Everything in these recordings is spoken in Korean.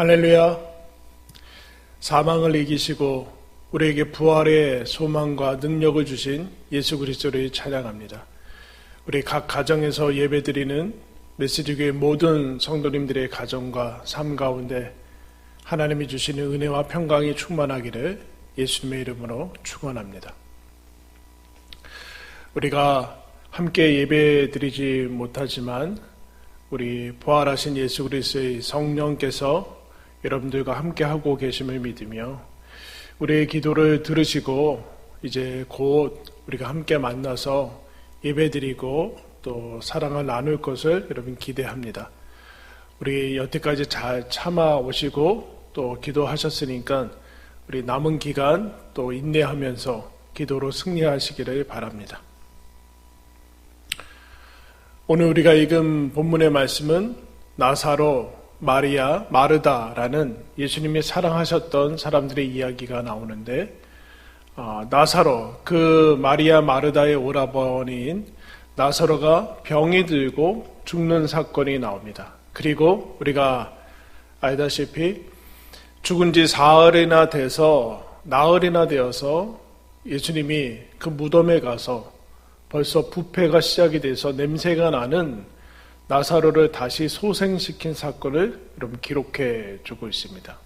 할렐루야. 사망을 이기시고 우리에게 부활의 소망과 능력을 주신 예수 그리스도를 찬양합니다. 우리 각 가정에서 예배드리는 메시지교회 모든 성도님들의 가정과 삶 가운데 하나님이 주시는 은혜와 평강이 충만하기를 예수님의 이름으로 축원합니다. 우리가 함께 예배드리지 못하지만 우리 부활하신 예수 그리스도의 성령께서 여러분들과 함께 하고 계심을 믿으며 우리의 기도를 들으시고 이제 곧 우리가 함께 만나서 예배드리고 또 사랑을 나눌 것을 여러분 기대합니다. 우리 여태까지 잘 참아 오시고 또 기도하셨으니까 우리 남은 기간 또 인내하면서 기도로 승리하시기를 바랍니다. 오늘 우리가 읽은 본문의 말씀은 나사로 마리아, 마르다라는 예수님이 사랑하셨던 사람들의 이야기가 나오는데 어, 나사로 그 마리아 마르다의 오라버니인 나사로가 병이 들고 죽는 사건이 나옵니다. 그리고 우리가 알다시피 죽은 지 사흘이나 돼서 나흘이나 되어서 예수님이 그 무덤에 가서 벌써 부패가 시작이 돼서 냄새가 나는 나사로를 다시 소생시킨 사건을 여러분 기록해 주고 있습니다.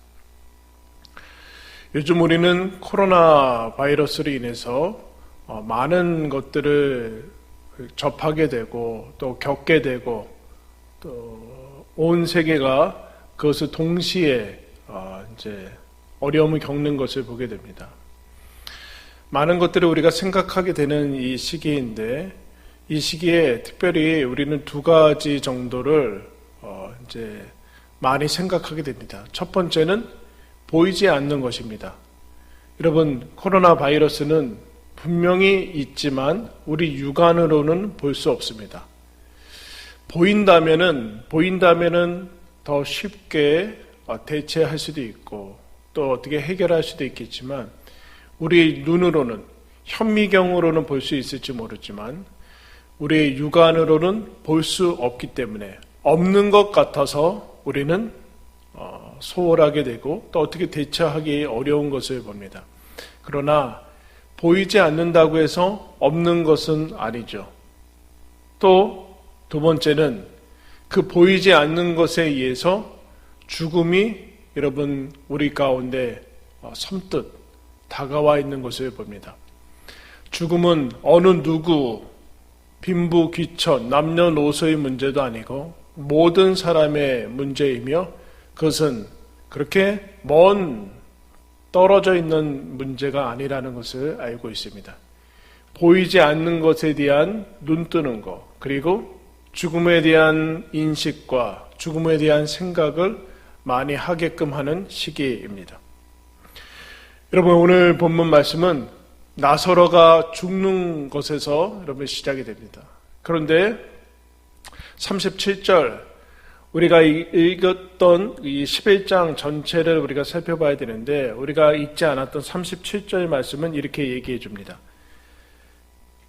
요즘 우리는 코로나 바이러스로 인해서 어, 많은 것들을 접하게 되고 또 겪게 되고 또 온 세계가 그것을 동시에 어, 이제 어려움을 겪는 것을 보게 됩니다. 많은 것들을 우리가 생각하게 되는 이 시기인데 이 시기에 특별히 우리는 두 가지 정도를 어 이제 많이 생각하게 됩니다. 첫 번째는 보이지 않는 것입니다. 여러분 코로나 바이러스는 분명히 있지만 우리 육안으로는 볼 수 없습니다. 보인다면은 보인다면은 더 쉽게 어, 대체할 수도 있고 또 어떻게 해결할 수도 있겠지만 우리 눈으로는 현미경으로는 볼 수 있을지 모르지만 우리의 육안으로는 볼 수 없기 때문에 없는 것 같아서 우리는 어, 소홀하게 되고 또 어떻게 대처하기 어려운 것을 봅니다. 그러나 보이지 않는다고 해서 없는 것은 아니죠. 또 두 번째는 그 보이지 않는 것에 의해서 죽음이 여러분 우리 가운데 어, 섬뜩 다가와 있는 것을 봅니다. 죽음은 어느 누구 빈부 귀천, 남녀노소의 문제도 아니고 모든 사람의 문제이며 그것은 그렇게 먼 떨어져 있는 문제가 아니라는 것을 알고 있습니다. 보이지 않는 것에 대한 눈 뜨는 것, 그리고 죽음에 대한 인식과 죽음에 대한 생각을 많이 하게끔 하는 시기입니다. 여러분, 오늘 본문 말씀은 나서러가 죽는 것에서 여러분 시작이 됩니다. 그런데 37절 우리가 읽었던 이 11장 전체를 우리가 살펴봐야 되는데 우리가 읽지 않았던 37절 말씀은 이렇게 얘기해 줍니다.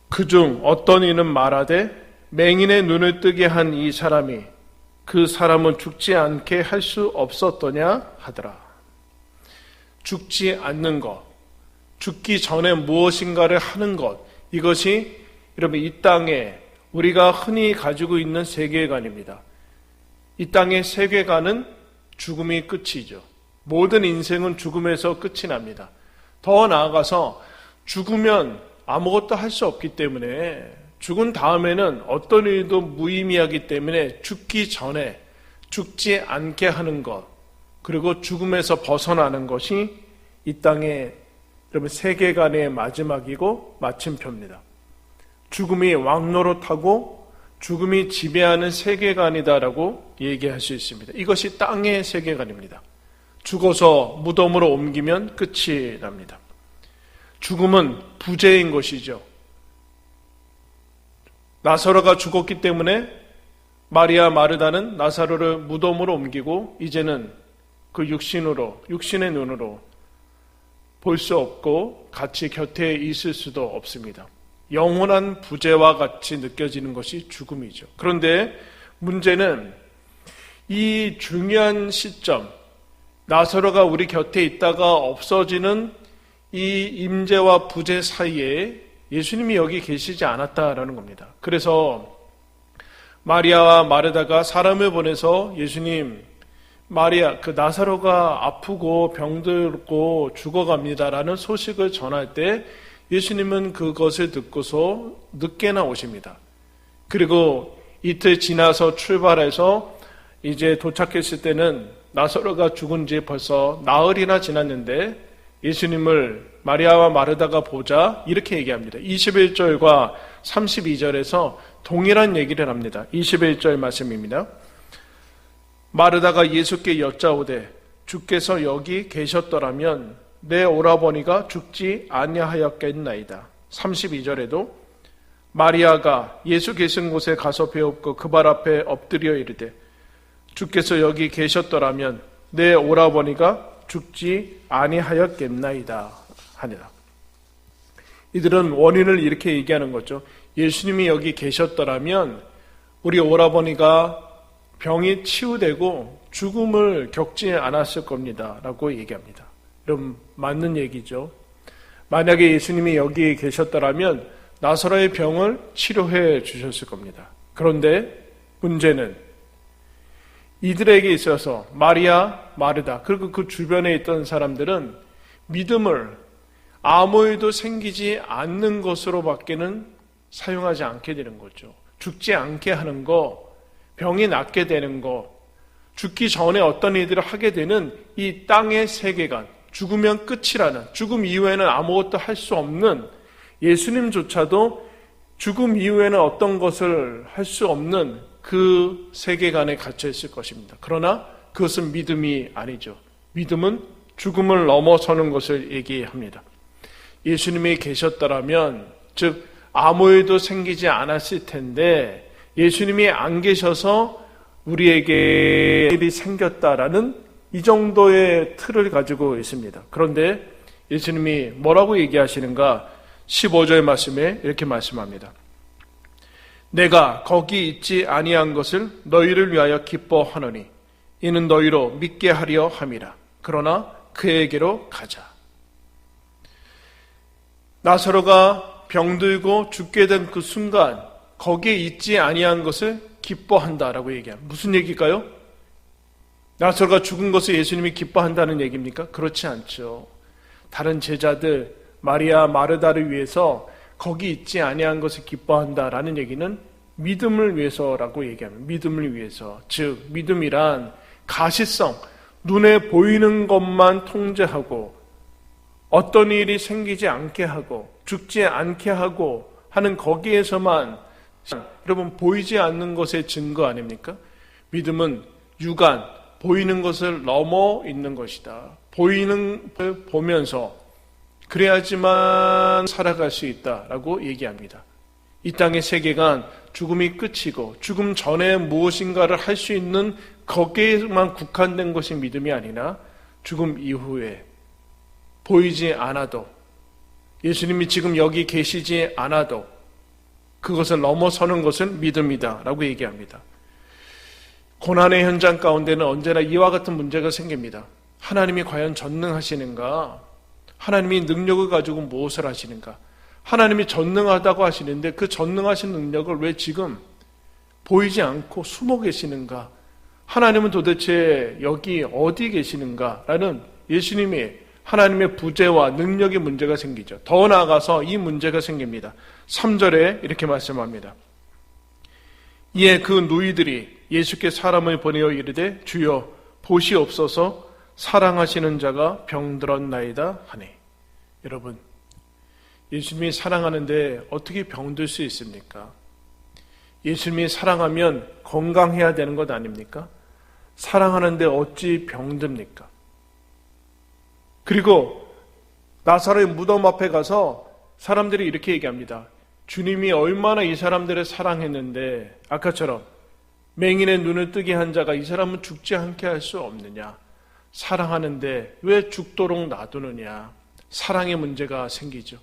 그중 어떤 이는 말하되 맹인의 눈을 뜨게 한 이 사람이 그 사람은 죽지 않게 할 수 없었더냐 하더라. 죽지 않는 것, 죽기 전에 무엇인가를 하는 것, 이것이 여러분 이 땅에 우리가 흔히 가지고 있는 세계관입니다. 이 땅의 세계관은 죽음이 끝이죠. 모든 인생은 죽음에서 끝이 납니다. 더 나아가서 죽으면 아무것도 할 수 없기 때문에 죽은 다음에는 어떤 일도 무의미하기 때문에 죽기 전에 죽지 않게 하는 것, 그리고 죽음에서 벗어나는 것이 이 땅의 여러분 세계관의 마지막이고 마침표입니다. 죽음이 왕노릇하고 죽음이 지배하는 세계관이다라고 얘기할 수 있습니다. 이것이 땅의 세계관입니다. 죽어서 무덤으로 옮기면 끝이 납니다. 죽음은 부재인 것이죠. 나사로가 죽었기 때문에 마리아 마르다는 나사로를 무덤으로 옮기고 이제는 그 육신으로 육신의 눈으로 볼 수 없고 같이 곁에 있을 수도 없습니다. 영원한 부재와 같이 느껴지는 것이 죽음이죠. 그런데 문제는 이 중요한 시점, 나사로가 우리 곁에 있다가 없어지는 이 임재와 부재 사이에 예수님이 여기 계시지 않았다라는 겁니다. 그래서 마리아와 마르다가 사람을 보내서 예수님 마리아 그 나사로가 아프고 병들고 죽어갑니다라는 소식을 전할 때 예수님은 그것을 듣고서 늦게나 오십니다. 그리고 이틀 지나서 출발해서 이제 도착했을 때는 나사로가 죽은 지 벌써 나흘이나 지났는데 예수님을 마리아와 마르다가 보자 이렇게 얘기합니다. 21절과 32절에서 동일한 얘기를 합니다. 21절 말씀입니다. 마르다가 예수께 여짜오되 주께서 여기 계셨더라면 내 오라버니가 죽지 아니하였겠나이다. 32절에도 마리아가 예수 계신 곳에 가서 배웠고 그 발 앞에 엎드려 이르되 주께서 여기 계셨더라면 내 오라버니가 죽지 아니하였겠나이다 하니라. 이들은 원인을 이렇게 얘기하는 거죠. 예수님이 여기 계셨더라면 우리 오라버니가 병이 치유되고 죽음을 겪지 않았을 겁니다. 라고 얘기합니다. 그럼 맞는 얘기죠. 만약에 예수님이 여기 계셨더라면 나사로의 병을 치료해 주셨을 겁니다. 그런데 문제는 이들에게 있어서 마리아, 마르다, 그리고 그 주변에 있던 사람들은 믿음을 아무 일도 생기지 않는 것으로 밖에는 사용하지 않게 되는 거죠. 죽지 않게 하는 거, 병이 낫게 되는 거, 죽기 전에 어떤 일들을 하게 되는 이 땅의 세계관, 죽으면 끝이라는, 죽음 이후에는 아무것도 할 수 없는 예수님조차도 죽음 이후에는 어떤 것을 할 수 없는 그 세계관에 갇혀 있을 것입니다. 그러나 그것은 믿음이 아니죠. 믿음은 죽음을 넘어서는 것을 얘기합니다. 예수님이 계셨더라면, 즉, 아무 일도 생기지 않았을 텐데, 예수님이 안 계셔서 우리에게 일이 생겼다라는 이 정도의 틀을 가지고 있습니다. 그런데 예수님이 뭐라고 얘기하시는가? 15절 말씀에 이렇게 말씀합니다. 내가 거기 있지 아니한 것을 너희를 위하여 기뻐하노니 이는 너희로 믿게 하려 함이라. 그러나 그에게로 가자. 나사로가 병들고 죽게 된 그 순간 거기에 있지 아니한 것을 기뻐한다라고 얘기합니다. 무슨 얘기일까요? 나사로가 죽은 것을 예수님이 기뻐한다는 얘기입니까? 그렇지 않죠. 다른 제자들 마리아 마르다를 위해서 거기 있지 아니한 것을 기뻐한다라는 얘기는 믿음을 위해서라고 얘기합니다. 믿음을 위해서. 즉 믿음이란 가시성, 눈에 보이는 것만 통제하고 어떤 일이 생기지 않게 하고 죽지 않게 하고 하는 거기에서만 여러분 보이지 않는 것의 증거 아닙니까? 믿음은 유관, 보이는 것을 넘어 있는 것이다. 보이는 걸 보면서 그래야지만 살아갈 수 있다라고 얘기합니다. 이 땅의 세계관 죽음이 끝이고 죽음 전에 무엇인가를 할 수 있는 거기에만 국한된 것이 믿음이 아니라 죽음 이후에 보이지 않아도 예수님이 지금 여기 계시지 않아도 그것을 넘어서는 것은 믿음이다 라고 얘기합니다. 고난의 현장 가운데는 언제나 이와 같은 문제가 생깁니다. 하나님이 과연 전능하시는가? 하나님이 능력을 가지고 무엇을 하시는가? 하나님이 전능하다고 하시는데 그 전능하신 능력을 왜 지금 보이지 않고 숨어 계시는가? 하나님은 도대체 여기 어디 계시는가? 라는 예수님이 하나님의 부재와 능력의 문제가 생기죠. 더 나아가서 이 문제가 생깁니다. 3절에 이렇게 말씀합니다. 이에 그 누이들이 예수께 사람을 보내어 이르되 주여 보시옵소서 사랑하시는 자가 병들었나이다 하니 여러분 예수님이 사랑하는데 어떻게 병들 수 있습니까? 예수님이 사랑하면 건강해야 되는 것 아닙니까? 사랑하는데 어찌 병듭니까? 그리고 나사로의 무덤 앞에 가서 사람들이 이렇게 얘기합니다. 주님이 얼마나 이 사람들을 사랑했는데 아까처럼 맹인의 눈을 뜨게 한 자가 이 사람은 죽지 않게 할 수 없느냐? 사랑하는데 왜 죽도록 놔두느냐? 사랑의 문제가 생기죠.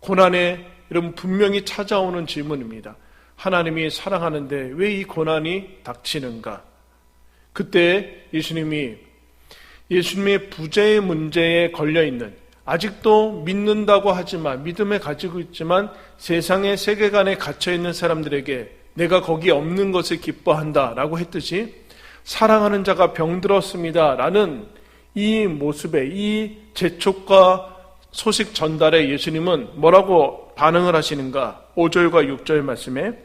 고난에 여러분 분명히 찾아오는 질문입니다. 하나님이 사랑하는데 왜 이 고난이 닥치는가? 그때 예수님이 예수님의 부재의 문제에 걸려 있는 아직도 믿는다고 하지만 믿음에 가지고 있지만 세상의 세계관에 갇혀 있는 사람들에게 내가 거기 없는 것을 기뻐한다라고 했듯이 사랑하는 자가 병들었습니다라는 이 모습에 이 재촉과 소식 전달에 예수님은 뭐라고 반응을 하시는가? 5절과 6절 말씀에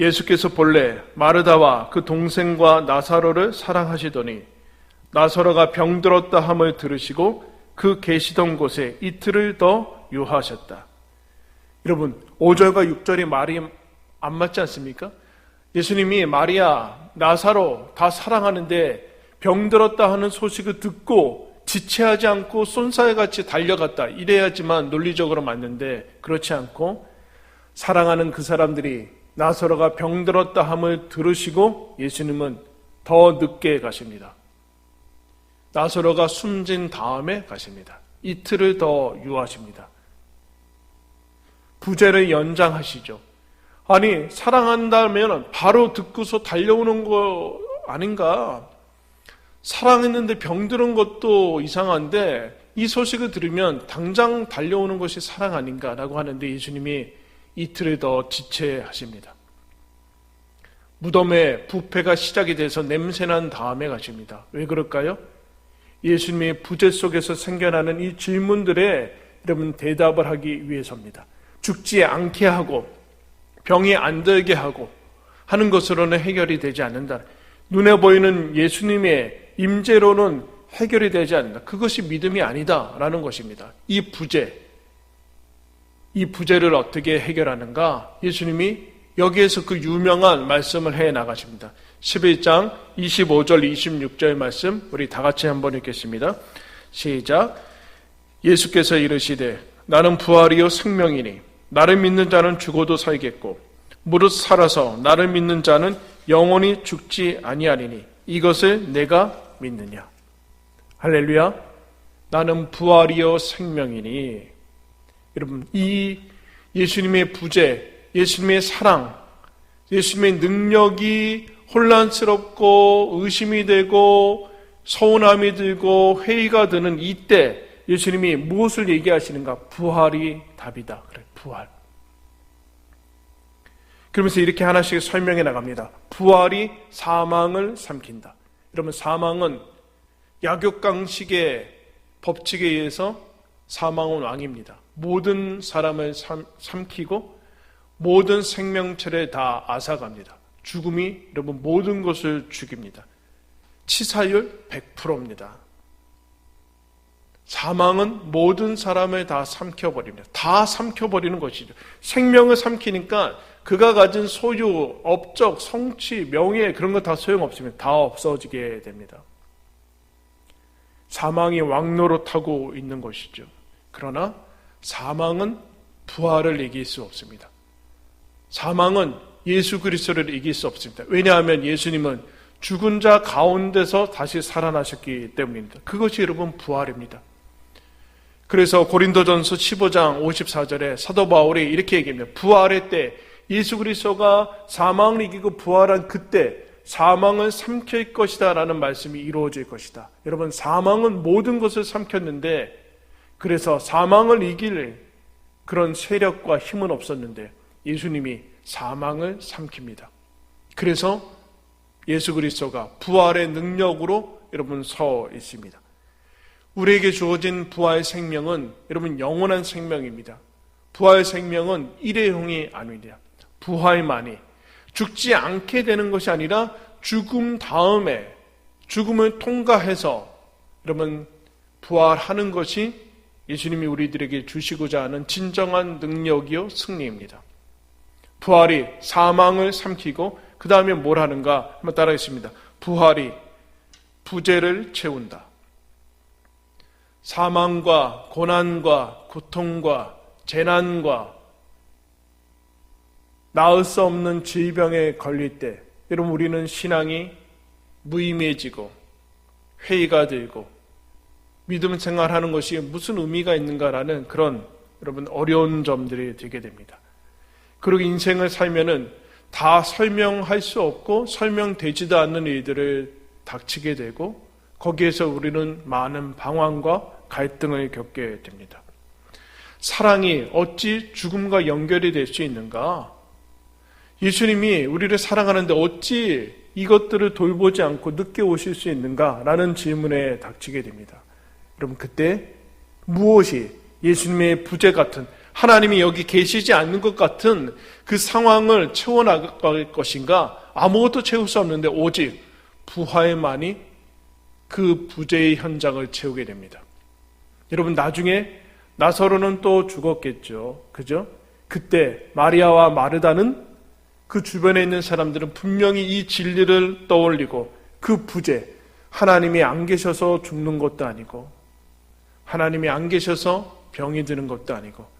예수께서 본래 마르다와 그 동생과 나사로를 사랑하시더니 나사로가 병들었다 함을 들으시고 그 계시던 곳에 이틀을 더 유하셨다. 여러분, 5절과 6절이 말이 안 맞지 않습니까? 예수님이 마리아, 나사로 다 사랑하는데 병들었다 하는 소식을 듣고 지체하지 않고 쏜사에같이 달려갔다. 이래야지만 논리적으로 맞는데 그렇지 않고 사랑하는 그 사람들이 나사로가 병들었다 함을 들으시고 예수님은 더 늦게 가십니다. 나사로가 숨진 다음에 가십니다. 이틀을 더 유하십니다. 부재를 연장하시죠. 아니, 사랑한다면 바로 듣고서 달려오는 거 아닌가? 사랑했는데 병들은 것도 이상한데 이 소식을 들으면 당장 달려오는 것이 사랑 아닌가라고 하는데 예수님이 이틀을 더 지체하십니다. 무덤에 부패가 시작이 돼서 냄새난 다음에 가십니다. 왜 그럴까요? 예수님의 부재 속에서 생겨나는 이 질문들에 여러분 대답을 하기 위해서입니다. 죽지 않게 하고 병이 안 들게 하고 하는 것으로는 해결이 되지 않는다. 눈에 보이는 예수님의 임재로는 해결이 되지 않는다. 그것이 믿음이 아니다라는 것입니다. 이 부재, 이 부재를 어떻게 해결하는가? 예수님이 여기에서 그 유명한 말씀을 해 나가십니다. 11장 25절 26절 말씀 우리 다 같이 한번 읽겠습니다. 시작. 예수께서 이르시되 나는 부활이요 생명이니 나를 믿는 자는 죽어도 살겠고 무릇 살아서 나를 믿는 자는 영원히 죽지 아니하리니 이것을 내가 믿느냐? 할렐루야. 나는 부활이요 생명이니 여러분 이 예수님의 부재, 예수님의 사랑, 예수님의 능력이 혼란스럽고 의심이 되고 서운함이 들고 회의가 드는 이때 예수님이 무엇을 얘기하시는가? 부활이 답이다. 그래, 부활. 그러면서 이렇게 하나씩 설명해 나갑니다. 부활이 사망을 삼킨다. 여러분, 사망은 약육강식의 법칙에 의해서 사망은 왕입니다. 모든 사람을 삼, 삼키고 모든 생명체를 다 앗아갑니다. 죽음이 여러분 모든 것을 죽입니다. 치사율 100%입니다. 사망은 모든 사람을 다 삼켜버립니다. 다 삼켜버리는 것이죠. 생명을 삼키니까 그가 가진 소유, 업적, 성취, 명예 그런 거 다 소용없으면 다 없어지게 됩니다. 사망이 왕노로 타고 있는 것이죠. 그러나 사망은 부활을 이길 수 없습니다. 사망은 예수 그리스도를 이길 수 없습니다. 왜냐하면 예수님은 죽은 자 가운데서 다시 살아나셨기 때문입니다. 그것이 여러분 부활입니다. 그래서 고린도전서 15장 54절에 사도 바울이 이렇게 얘기합니다. 부활의 때 예수 그리스도가 사망을 이기고 부활한 그때 사망은 삼킬 것이다 라는 말씀이 이루어질 것이다. 여러분 사망은 모든 것을 삼켰는데 그래서 사망을 이길 그런 세력과 힘은 없었는데 예수님이 사망을 삼킵니다. 그래서 예수 그리스도가 부활의 능력으로 여러분 서 있습니다. 우리에게 주어진 부활 생명은 여러분 영원한 생명입니다. 부활 생명은 일회용이 아닙니다. 부활만이 죽지 않게 되는 것이 아니라 죽음 다음에 죽음을 통과해서 여러분 부활하는 것이 예수님이 우리들에게 주시고자 하는 진정한 능력이요 승리입니다. 부활이 사망을 삼키고 그 다음에 뭘 하는가 한번 따라하겠습니다. 부활이 부재를 채운다. 사망과 고난과 고통과 재난과 나을 수 없는 질병에 걸릴 때 여러분 우리는 신앙이 무의미해지고 회의가 들고 믿음 생활하는 것이 무슨 의미가 있는가라는 그런 여러분 어려운 점들이 되게 됩니다. 그리고 인생을 살면은 다 설명할 수 없고 설명되지도 않는 일들을 닥치게 되고 거기에서 우리는 많은 방황과 갈등을 겪게 됩니다. 사랑이 어찌 죽음과 연결이 될 수 있는가? 예수님이 우리를 사랑하는데 어찌 이것들을 돌보지 않고 늦게 오실 수 있는가? 라는 질문에 닥치게 됩니다. 여러분, 그때 무엇이 예수님의 부재 같은 하나님이 여기 계시지 않는 것 같은 그 상황을 채워나갈 것인가? 아무것도 채울 수 없는데 오직 부활만이 그 부재의 현장을 채우게 됩니다. 여러분, 나중에 나사로는 또 죽었겠죠. 그죠? 그때 마리아와 마르다는 그 주변에 있는 사람들은 분명히 이 진리를 떠올리고 그 부재, 하나님이 안 계셔서 죽는 것도 아니고, 하나님이 안 계셔서 병이 드는 것도 아니고,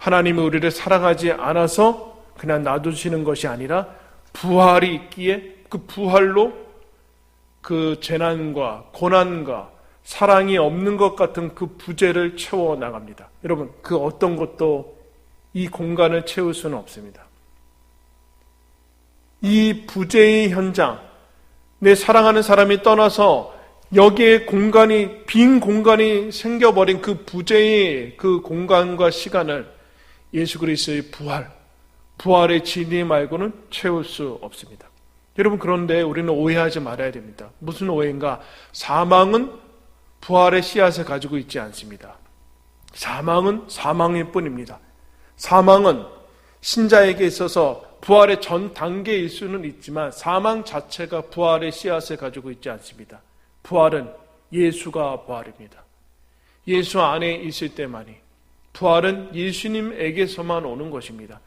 하나님이 우리를 사랑하지 않아서 그냥 놔두시는 것이 아니라 부활이 있기에 그 부활로 그 재난과 고난과 사랑이 없는 것 같은 그 부재를 채워 나갑니다. 여러분, 그 어떤 것도 이 공간을 채울 수는 없습니다. 이 부재의 현장, 내 사랑하는 사람이 떠나서 여기에 공간이, 빈 공간이 생겨버린 그 부재의 그 공간과 시간을 예수 그리스도의 부활, 부활의 진리 말고는 채울 수 없습니다. 여러분, 그런데 우리는 오해하지 말아야 됩니다. 무슨 오해인가? 사망은 부활의 씨앗을 가지고 있지 않습니다. 사망은 사망일 뿐입니다. 사망은 신자에게 있어서 부활의 전 단계일 수는 있지만 사망 자체가 부활의 씨앗을 가지고 있지 않습니다. 부활은 예수가 부활입니다. 예수 안에 있을 때만이 부활은 예수님에게서만 오는 것입니다.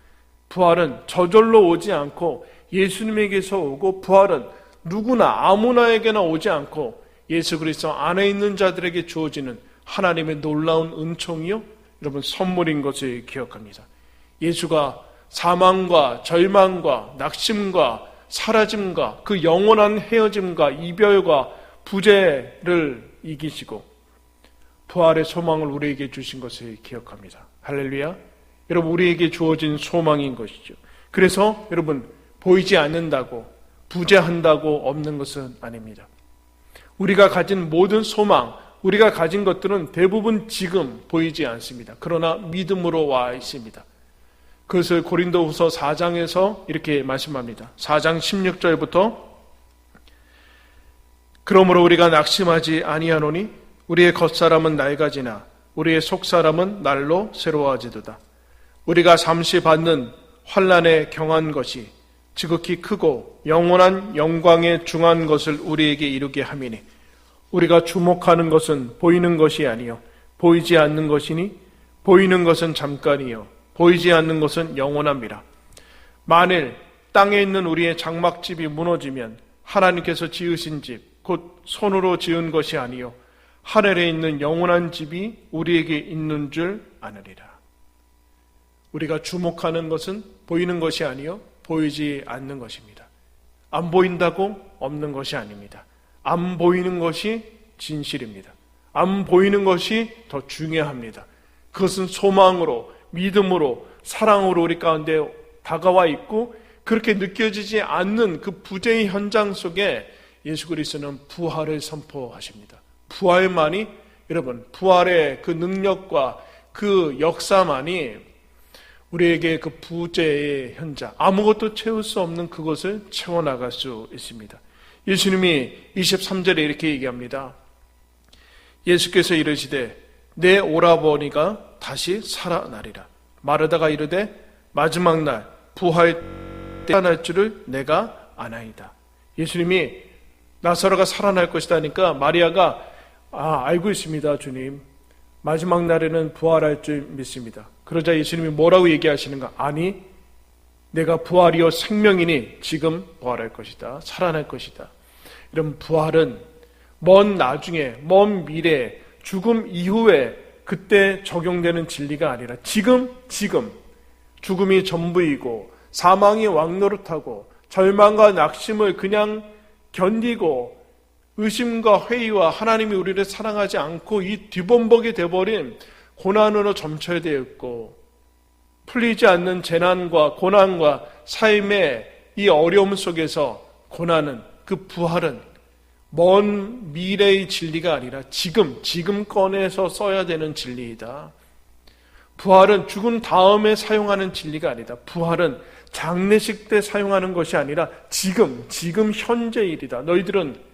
부활은 저절로 오지 않고 예수님에게서 오고 부활은 누구나 아무나에게나 오지 않고 예수 그리스도 안에 있는 자들에게 주어지는 하나님의 놀라운 은총이요 여러분 선물인 것을 기억합니다. 예수가 사망과 절망과 낙심과 사라짐과 그 영원한 헤어짐과 이별과 부재를 이기시고 부활의 소망을 우리에게 주신 것을 기억합니다. 할렐루야. 여러분 우리에게 주어진 소망인 것이죠. 그래서 여러분 보이지 않는다고 부재한다고 없는 것은 아닙니다. 우리가 가진 모든 소망, 우리가 가진 것들은 대부분 지금 보이지 않습니다. 그러나 믿음으로 와 있습니다. 그것을 고린도 후서 4장에서 이렇게 말씀합니다. 4장 16절부터 그러므로 우리가 낙심하지 아니하노니 우리의 겉사람은 낡아지나 우리의 속사람은 날로 새로워지도다. 우리가 잠시 받는 환란에 경한 것이 지극히 크고 영원한 영광에 중한 것을 우리에게 이루게 함이니 우리가 주목하는 것은 보이는 것이 아니요 보이지 않는 것이니 보이는 것은 잠깐이요 보이지 않는 것은 영원합니다. 만일 땅에 있는 우리의 장막집이 무너지면 하나님께서 지으신 집, 곧 손으로 지은 것이 아니요 하늘에 있는 영원한 집이 우리에게 있는 줄 아느리라. 우리가 주목하는 것은 보이는 것이 아니요 보이지 않는 것입니다. 안 보인다고 없는 것이 아닙니다. 안 보이는 것이 진실입니다. 안 보이는 것이 더 중요합니다. 그것은 소망으로, 믿음으로, 사랑으로 우리 가운데 다가와 있고 그렇게 느껴지지 않는 그 부재의 현장 속에 예수 그리스도는 부활을 선포하십니다. 부활만이 여러분 부활의 그 능력과 그 역사만이 우리에게 그 부재의 현장, 아무것도 채울 수 없는 그것을 채워 나갈 수 있습니다. 예수님이 23절에 이렇게 얘기합니다. 예수께서 이르시되 내 오라버니가 다시 살아나리라. 마르다가 이르되 마지막 날 부활 때 날 줄을 내가 아나이다. 예수님이 나사로가 살아날 것이다니까 마리아가 아 알고 있습니다 주님. 마지막 날에는 부활할 줄 믿습니다. 그러자 예수님이 뭐라고 얘기하시는가? 아니, 내가 부활이요 생명이니 지금 부활할 것이다. 살아날 것이다. 이런 부활은 먼 나중에, 먼 미래, 죽음 이후에 그때 적용되는 진리가 아니라 지금, 지금 죽음이 전부이고 사망이 왕노릇하고 절망과 낙심을 그냥 견디고 의심과 회의와 하나님이 우리를 사랑하지 않고 이 뒤범벅이 돼버린 고난으로 점철되어 있고 풀리지 않는 재난과 고난과 삶의 이 어려움 속에서 고난은 그 부활은 먼 미래의 진리가 아니라 지금, 지금 꺼내서 써야 되는 진리이다. 부활은 죽은 다음에 사용하는 진리가 아니다. 부활은 장례식 때 사용하는 것이 아니라 지금, 지금 현재 일이다. 너희들은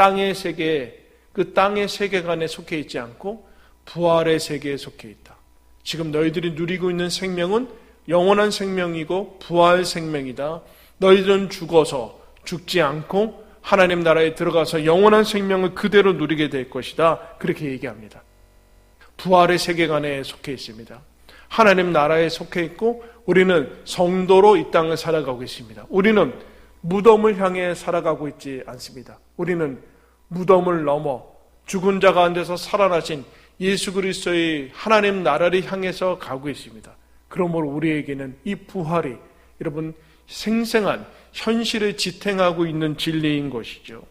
땅의 세계, 그 땅의 세계관에 속해 있지 않고 부활의 세계에 속해 있다. 지금 너희들이 누리고 있는 생명은 영원한 생명이고 부활 생명이다. 너희들은 죽어서 죽지 않고 하나님 나라에 들어가서 영원한 생명을 그대로 누리게 될 것이다. 그렇게 얘기합니다. 부활의 세계관에 속해 있습니다. 하나님 나라에 속해 있고 우리는 성도로 이 땅을 살아가고 있습니다. 우리는 무덤을 향해 살아가고 있지 않습니다. 우리는 무덤을 넘어 죽은 자 가운데서 살아나신 예수 그리스도의 하나님 나라를 향해서 가고 있습니다. 그러므로 우리에게는 이 부활이 여러분 생생한 현실을 지탱하고 있는 진리인 것이죠.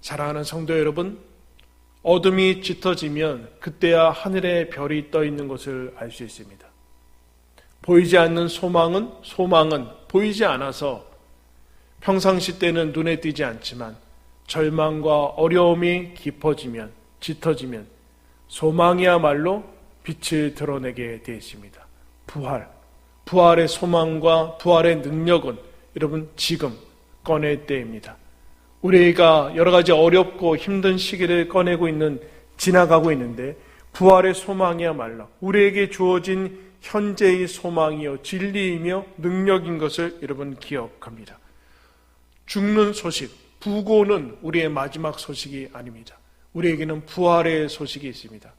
사랑하는 성도 여러분, 어둠이 짙어지면 그때야 하늘에 별이 떠 있는 것을 알 수 있습니다. 보이지 않는 소망은 소망은 보이지 않아서 평상시 때는 눈에 띄지 않지만 절망과 어려움이 깊어지면 짙어지면 소망이야말로 빛을 드러내게 되어 있습니다. 부활. 부활의 소망과 부활의 능력은 여러분 지금 꺼낼 때입니다. 우리가 여러 가지 어렵고 힘든 시기를 꺼내고 있는 지나가고 있는데 부활의 소망이야말로 우리에게 주어진 현재의 소망이요 진리이며 능력인 것을 여러분 기억합니다. 죽는 소식, 부고는 우리의 마지막 소식이 아닙니다. 우리에게는 부활의 소식이 있습니다.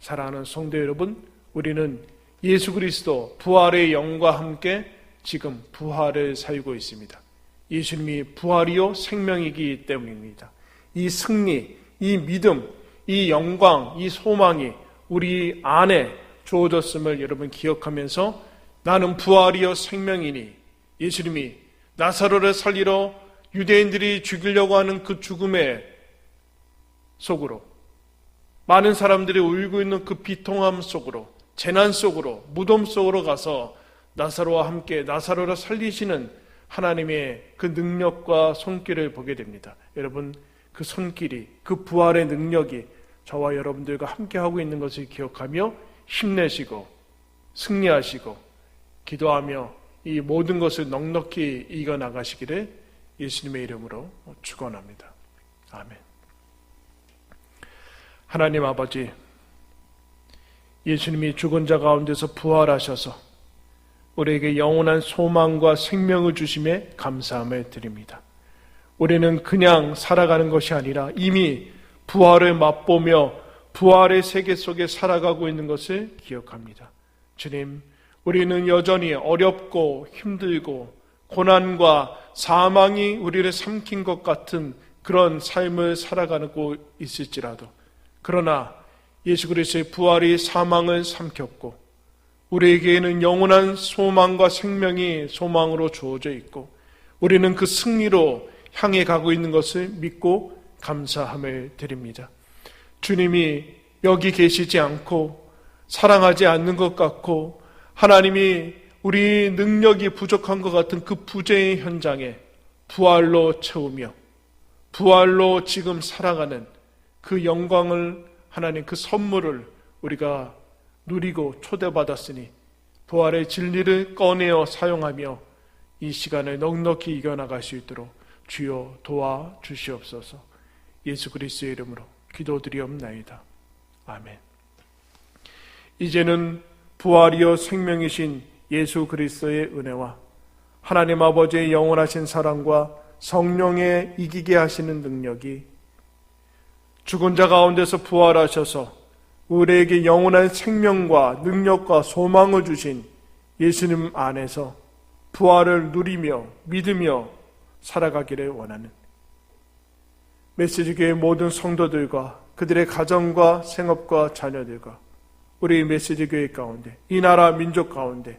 사랑하는 성도 여러분, 우리는 예수 그리스도 부활의 영과 함께 지금 부활을 살고 있습니다. 예수님이 부활이요 생명이기 때문입니다. 이 승리, 이 믿음, 이 영광, 이 소망이 우리 안에 주어졌음을 여러분 기억하면서 나는 부활이요 생명이니 예수님이 나사로를 살리러 유대인들이 죽이려고 하는 그 죽음의 속으로 많은 사람들이 울고 있는 그 비통함 속으로 재난 속으로 무덤 속으로 가서 나사로와 함께 나사로를 살리시는 하나님의 그 능력과 손길을 보게 됩니다. 여러분 그 손길이 그 부활의 능력이 저와 여러분들과 함께 하고 있는 것을 기억하며 힘내시고 승리하시고 기도하며 이 모든 것을 넉넉히 이겨 나가시기를 예수님의 이름으로 축원합니다. 아멘. 하나님 아버지 예수님이 죽은 자 가운데서 부활하셔서 우리에게 영원한 소망과 생명을 주심에 감사함을 드립니다. 우리는 그냥 살아가는 것이 아니라 이미 부활을 맛보며 부활의 세계 속에 살아가고 있는 것을 기억합니다. 주님, 우리는 여전히 어렵고 힘들고 고난과 사망이 우리를 삼킨 것 같은 그런 삶을 살아가고 있을지라도 그러나 예수 그리스도의 부활이 사망을 삼켰고 우리에게는 영원한 소망과 생명이 소망으로 주어져 있고 우리는 그 승리로 향해 가고 있는 것을 믿고 감사함을 드립니다. 주님이 여기 계시지 않고 사랑하지 않는 것 같고 하나님이 우리 능력이 부족한 것 같은 그 부재의 현장에 부활로 채우며 부활로 지금 살아가는 그 영광을 하나님 그 선물을 우리가 누리고 초대받았으니 부활의 진리를 꺼내어 사용하며 이 시간을 넉넉히 이겨나갈 수 있도록 주여 도와 주시옵소서 예수 그리스도의 이름으로 기도드리옵나이다. 아멘. 이제는 부활이여 생명이신 예수 그리스도의 은혜와 하나님 아버지의 영원하신 사랑과 성령의 이기게 하시는 능력이 죽은 자 가운데서 부활하셔서 우리에게 영원한 생명과 능력과 소망을 주신 예수님 안에서 부활을 누리며 믿으며 살아가기를 원하는 메시지교의 모든 성도들과 그들의 가정과 생업과 자녀들과 우리 메시지교회 가운데 이 나라 민족 가운데